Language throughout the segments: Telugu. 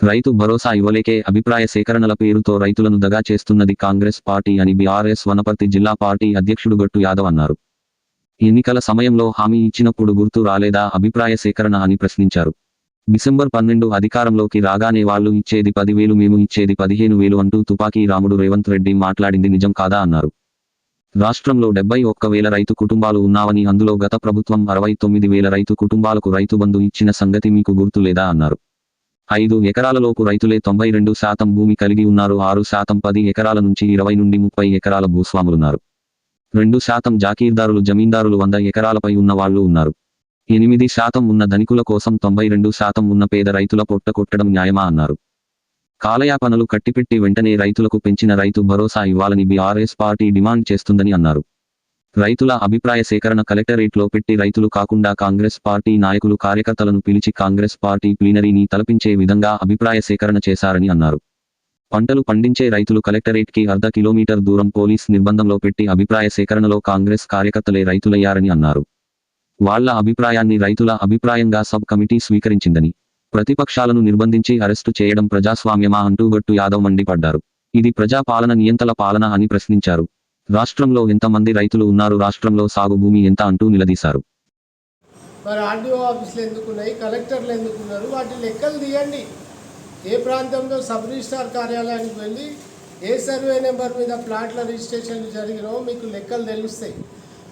రైతు భరోసా ఇవ్వలేకే అభిప్రాయ సేకరణల పేరుతో రైతులను దగా చేస్తున్నది కాంగ్రెస్ పార్టీ అని బీఆర్ఎస్ వనపర్తి జిల్లా పార్టీ అధ్యక్షుడు గట్టు యాదవ్ అన్నారు. ఎన్నికల సమయంలో హామీ ఇచ్చినప్పుడు గుర్తు రాలేదా అభిప్రాయ సేకరణ అని ప్రశ్నించారు. డిసెంబర్ పన్నెండు అధికారంలోకి రాగానే వాళ్ళు ఇచ్చేది పదివేలు మేము ఇచ్చేది పదిహేను వేలు అంటూ తుపాకీ రాముడు రేవంత్ రెడ్డి మాట్లాడింది నిజం కాదా అన్నారు. రాష్ట్రంలో డెబ్బై ఒక్క వేల రైతు కుటుంబాలు ఉన్నావని అందులో గత ప్రభుత్వం అరవై తొమ్మిది వేల రైతు కుటుంబాలకు రైతు బంధు ఇచ్చిన సంగతి మీకు గుర్తు లేదా అన్నారు. ఐదు ఎకరాలలోపు రైతులే తొంభై రెండు శాతం భూమి కలిగి ఉన్నారు. ఆరు శాతం పది ఎకరాల నుంచి ఇరవై నుండి ముప్పై ఎకరాల భూస్వాములున్నారు. రెండు శాతం జాకీర్దారులు జమీందారులు వంద ఎకరాలపై ఉన్న వాళ్ళు ఉన్నారు. ఎనిమిది శాతం ఉన్న ధనికుల కోసం తొంభై రెండు శాతం ఉన్న పేద రైతుల పొట్ట కొట్టడం న్యాయమా అన్నారు. కాలయాపనలు కట్టిపెట్టి వెంటనే రైతులకు పెంచిన రైతు భరోసా ఇవ్వాలని బీఆర్ఎస్ పార్టీ డిమాండ్ చేస్తుందని అన్నారు. రైతుల అభిప్రాయ సేకరణ కలెక్టరేట్లో పెట్టి రైతులు కాకుండా కాంగ్రెస్ పార్టీ నాయకులు కార్యకర్తలను పిలిచి కాంగ్రెస్ పార్టీ ప్లీనరీని తలపించే విధంగా అభిప్రాయ సేకరణ చేశారని అన్నారు. పంటలు పండించే రైతులు కలెక్టరేట్కి అర్ధ కిలోమీటర్ దూరం పోలీస్ నిర్బంధంలో పెట్టి అభిప్రాయ సేకరణలో కాంగ్రెస్ కార్యకర్తలే రైతులయ్యారని అన్నారు. వాళ్ళ అభిప్రాయాన్ని రైతుల అభిప్రాయంగా సబ్ కమిటీ స్వీకరించిందని ప్రతిపక్షాలను నిర్బంధించి అరెస్టు చేయడం ప్రజాస్వామ్యమా అంటూ గట్టు యాదవ్ మండిపడ్డారు. ఇది ప్రజాపాలన నియంతల పాలన అని ప్రశ్నించారు. రాష్ట్రంలో ఎంతమంది రైతులు ఉన్నారు? రాష్ట్రంలో సాగు భూమి ఎంత అంటూ నిలదీశారు. మరి ఆర్డీఓ ఆఫీసులు ఎందుకున్నాయి? కలెక్టర్లు ఎందుకున్నారు? వాటి లెక్కలు తీయండి. ఏ ప్రాంతంలో సబ్ రిజిస్ట్రార్ కార్యాలయానికి వెళ్ళి ఏ సర్వే నెంబర్ మీద ప్లాట్ల రిజిస్ట్రేషన్లు జరిగినో మీకు లెక్కలు తెలుస్తాయి.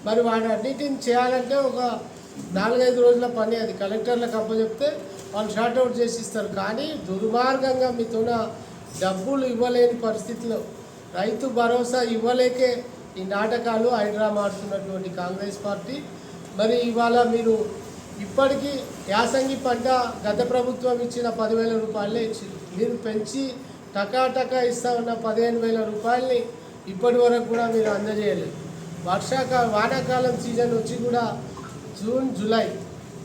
మరి వాటన్నిటిని చేయాలంటే ఒక నాలుగైదు రోజుల పని అది. కలెక్టర్లకు అప్పచెప్తే వాళ్ళు షార్ట్అవుట్ చేసి ఇస్తారు కానీ దుర్మార్గంగా మీతోన డబ్బులు ఇవ్వలేని పరిస్థితిలో రైతు భరోసా ఇవ్వలేకే ఈ నాటకాలు హైడ్రామా ఆడుతున్నటువంటి కాంగ్రెస్ పార్టీ. మరి ఇవాళ మీరు ఇప్పటికీ యాసంగి పంట గత ప్రభుత్వం ఇచ్చిన పదివేల రూపాయలే ఇచ్చింది మీరు పెంచి టకాటకా ఇస్తా ఉన్న పదిహేను వేల రూపాయలని ఇప్పటి వరకు కూడా మీరు అందజేయలేదు. వర్షాకాల వానాకాలం సీజన్ వచ్చి కూడా జూన్ జూలై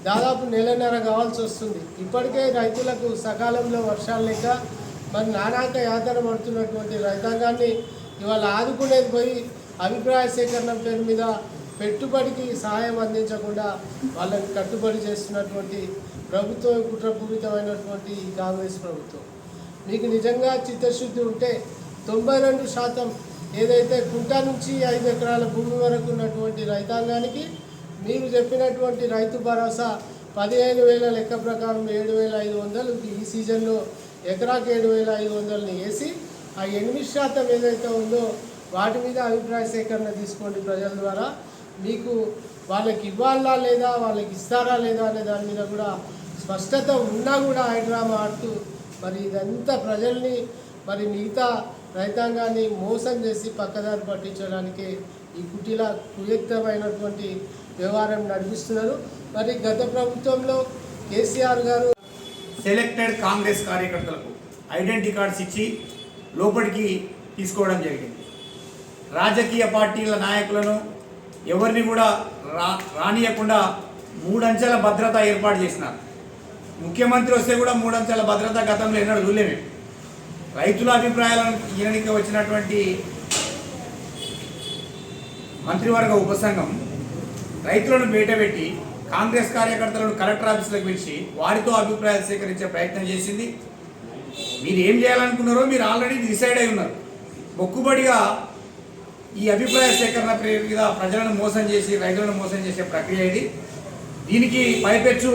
దాదాపు నెలన్నర కావాల్సి వస్తుంది. ఇప్పటికే రైతులకు సకాలంలో వర్షాలు లేక మరి నానాక యాతన పడుతున్నటువంటి రైతాంగాన్ని ఇవాళ ఆదుకునేది పోయి అభిప్రాయ సేకరణ పేరు మీద పెట్టుబడికి సహాయం అందించకుండా వాళ్ళని కట్టుబడి చేస్తున్నటువంటి ప్రభుత్వం కుట్రపూరితమైనటువంటి ఈ కాంగ్రెస్ ప్రభుత్వం. మీకు నిజంగా చిత్తశుద్ధి ఉంటే తొంభై రెండు శాతం ఏదైతే కుంట నుంచి ఐదు ఎకరాల భూమి వరకు ఉన్నటువంటి రైతాంగానికి మీరు చెప్పినటువంటి రైతు భరోసా పదిహేను వేల లెక్క ప్రకారం ఏడు వేల ఐదు వందలు ఈ సీజన్లో ఎకరాకి ఏడు వేల ఐదు వందలని వేసి ఆ ఎనిమిది శాతం ఏదైతే ఉందో వాటి మీద అభిప్రాయ సేకరణ తీసుకోండి ప్రజల ద్వారా. మీకు వాళ్ళకి ఇవ్వాలా లేదా వాళ్ళకి ఇస్తారా లేదా అనే దాని మీద కూడా స్పష్టత ఉన్నా కూడా హైడ్రామా ఆడుతూ మరి ఇదంతా ప్రజల్ని మరి మిగతా రైతాంగాన్ని మోసం చేసి పక్కదారి పట్టించడానికి ఈ కుటీల కుయుక్తమైనటువంటి వ్యవహారం నడిపిస్తున్నారు. మరి గత ప్రభుత్వంలో కేసీఆర్ గారు సెలెక్టెడ్ కాంగ్రెస్ కార్యకర్తలకు ఐడెంటిటీ కార్డ్స్ ఇచ్చి లోపలికి తీసుకోవడం జరిగింది. రాజకీయ పార్టీల నాయకులను ఎవరిని కూడా రా రానియకుండా మూడంచెల భద్రత ఏర్పాటు చేసినారు. ముఖ్యమంత్రి వస్తే కూడా మూడంచెల భద్రత గతంలో ఎన్నడూ చూడలేము రైతుల అభిప్రాయాలను ఈయనకి వచ్చినటువంటి మంత్రివర్గ ఉపసంఘం రైతులను బయటపెట్టి కాంగ్రెస్ కార్యకర్తలను కలెక్టర్ ఆఫీసులకు పిలిచి వారితో అభిప్రాయాలు సేకరించే ప్రయత్నం చేసింది. మీరు ఏం చేయాలనుకున్నారో మీరు ఆల్రెడీ డిసైడ్ అయి ఉన్నారు. మొక్కుబడిగా ఈ అభిప్రాయ సేకరణ మీద ప్రజలను మోసం చేసి రైతులను మోసం చేసే ప్రక్రియ ఇది. దీనికి పైపెచ్చు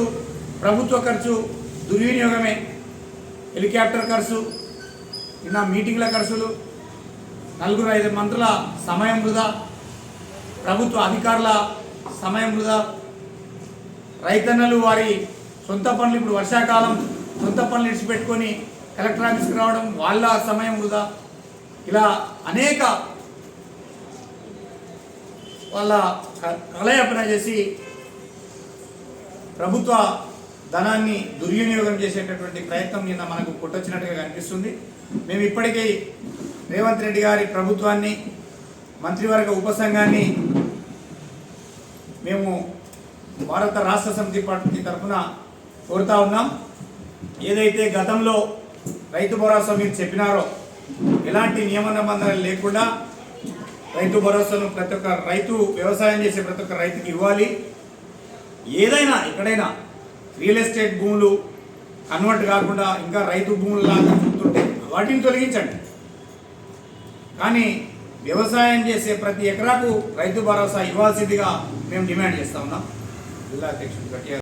ప్రభుత్వ ఖర్చు దుర్వినియోగమే. హెలికాప్టర్ ఖర్చు నిన్న మీటింగ్ల ఖర్చులు నలుగురు ఐదు మంత్రుల సమయం వృధా. ప్రభుత్వ అధికారుల సమయం వృధా. రైతన్నలు వారి సొంత పనులు ఇప్పుడు వర్షాకాలం సొంత పనులు ఇడిచిపెట్టుకొని కలెక్టర్ ఆఫీస్కి రావడం వాళ్ళ సమయం వృధా. ఇలా అనేక వాళ్ళ క- కలయాపన చేసి ప్రభుత్వ ధనాన్ని దుర్వినియోగం చేసేటటువంటి ప్రయత్నం నిన్న మనకు కొట్టొచ్చినట్టుగా కనిపిస్తుంది. మేము ఇప్పటికీ రేవంత్ రెడ్డి గారి ప్రభుత్వాన్ని మంత్రివర్గ ఉపసంఘాన్ని మేము భారత రాష్ట్ర సమితి పార్టీ తరఫున కోరుతా ఉన్నాం. ఏదైతే గతంలో రైతు భరోసా మీరు చెప్పినారో ఎలాంటి నియమ నిబంధనలు లేకుండా రైతు భరోసాను ప్రతి ఒక్క రైతు వ్యవసాయం చేసే ప్రతి ఒక్క రైతుకి ఇవ్వాలి. ఏదైనా ఎక్కడైనా రియల్ ఎస్టేట్ భూములు కన్వర్ట్ కాకుండా ఇంకా రైతు భూములలాగా చూస్తుంటే వాటిని తొలగించండి. కానీ వ్యవసాయం చేసే ప్రతి ఎకరాకు రైతు భరోసా ఇవ్వాల్సిందిగా మేము డిమాండ్ చేస్తా ఉన్నాం. జిల్లా అధ్యక్షుడు గట్టిగా